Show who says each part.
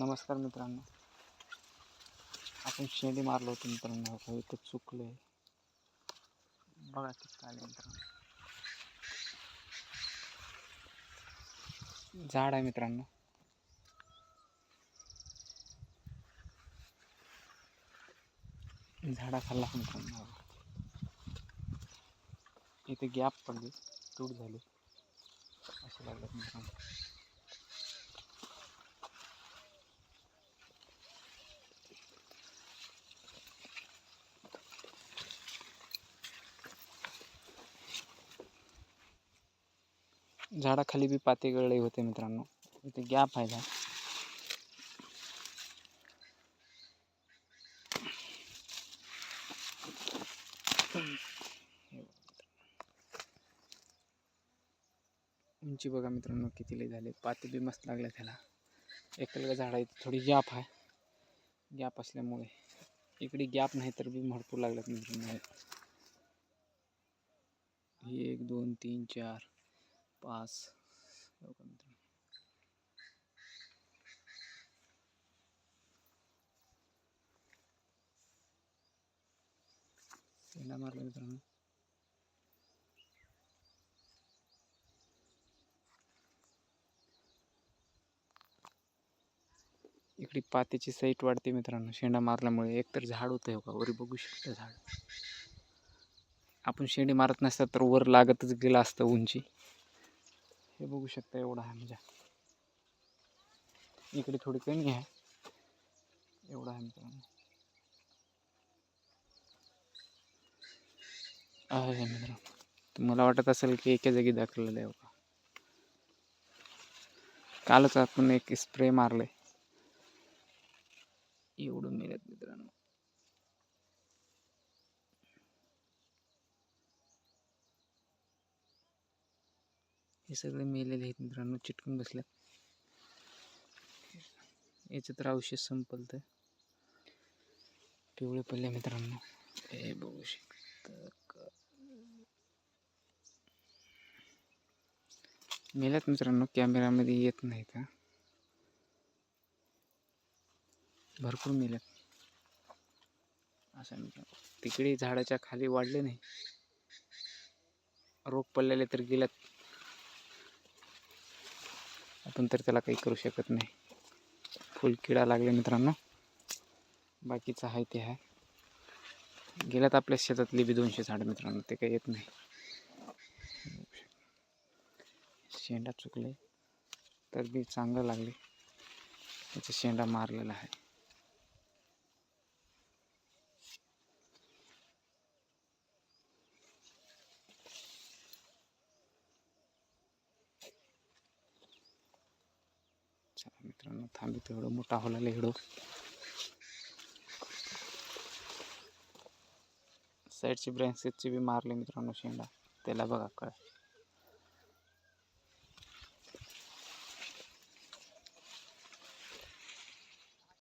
Speaker 1: नमस्कार मित्रांनो. आपण शेंडी मारलो होतो मित्रांनो. हो, हो इथं चुकलं आहे बघा किती आले मित्रांनो. झाड आहे मित्रांनो. झाडा खाल्ला मित्रांनो? हो. इथे गॅप पडली. तूट झाली. असं लागलं मित्रांनो. झाडाखाली बी पाते गळले होते मित्रांनो. इथे गॅप आहे झाड उंची बघा मित्रांनो किती लय झाले. पाते बी मस्त लागले त्याला. एकल झाड आहे थोडी गॅप आहे. गॅप असल्यामुळे. इकडे गॅप नाही तर बी भरपूर लागल्यात मित्रांनो. एक दोन तीन चार पाच. हो मित्रांनो? मारला मित्रांनो. इकडे पात्याची साईट वाढते मित्रांनो. शेंडा मारल्यामुळे एकतर झाड होतं हो का? वर बघू शकतं झाड. आपण शेंडी मारत नसतात तर वर लागतच गेला असतं उंची. हे बघू शकता एवढा आहे म्हणजे. इकडे थोडी कमी आहे. एवढा आहे मित्रांनो. आहे मित्रांनो. तुम्हाला वाटत असेल की एका जागी दाखवलेलं आहे बघा. कालच आपण एक स्प्रे मारले एवढं मिळत मित्रांनो. हे सगळे मेलेले आहेत मित्रांनो चिटकून बसल्यात. याचं तर औषध संपल तर पिवळे पडले मित्रांनो. हे बघू शकता मेल्यात मित्रांनो कॅमेरामध्ये येत नाही का? भरपूर मेल्यात. असं मित्रांनो. तिकडे झाडाच्या खाली वाढले नाही. रोग पडलेले तर गेल्यात. आपण तर त्याला काही करू शकत नाही. फुल किडा लागले मित्रांनो. बाकीचं आहे ते आहे. गेल्यात आपल्या शेतातली बी दोनशे झाडं मित्रांनो ते काही येत नाही. शेंडा चुकले तर बी चांगलं लागले. त्याचा शेंडा मारलेला आहे. चला मित्रांनो थांबित एवढं मोठा होला हेडो. साईडची ब्रँचेसची बी मारले मित्रांनो शेंडा. त्याला बघा कळ